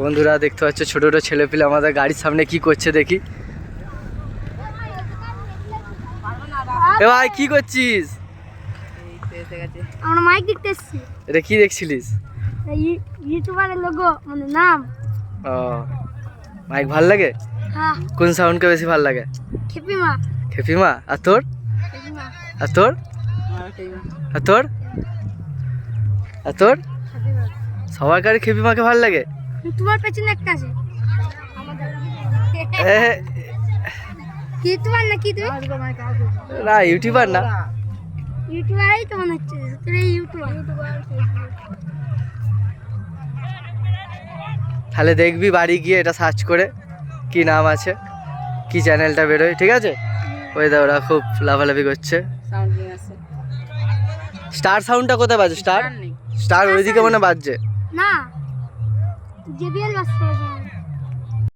বন্ধুরা দেখতে পাচ্ছ ছোট ছোট ছেলেপিলে আমাদের গাড়ির সামনে কি করছে দেখি। এ ভাই কি করছিস? আমরা মাইক দেখতে এসেছি এটা কি দেখছিলিস? ইউটিউবারের লোগো মানে নাম। ও মাইক ভালো লাগে? হ্যাঁ। কোন সাউন্ডকে বেশি ভালো লাগে? খেপিমা। খেপিমা? আর তোর? আর তোর? আর তোর? আর তোর? সবার কারে খেপিমাকে ভালো লাগে? তোমার পেছনে একটা আছে। এ, ইউটিউবার না কি তুমি? না ইউটিউবার না। ইউটিউবারই তো মনে হচ্ছে এই ইউটিউবার। তাহলে দেখবি বাড়ি গিয়ে এটা সার্চ করে কি নাম আছে কি চ্যানেলটা বেরোয় ঠিক আছে? ওই দা ওরা খুব লাভালাভি করছে। স্টার সাউন্ডটা কোথায় বাজে? স্টার স্টার ওইদিকে মনে বাজছে। না Cebi elmas vereceğim.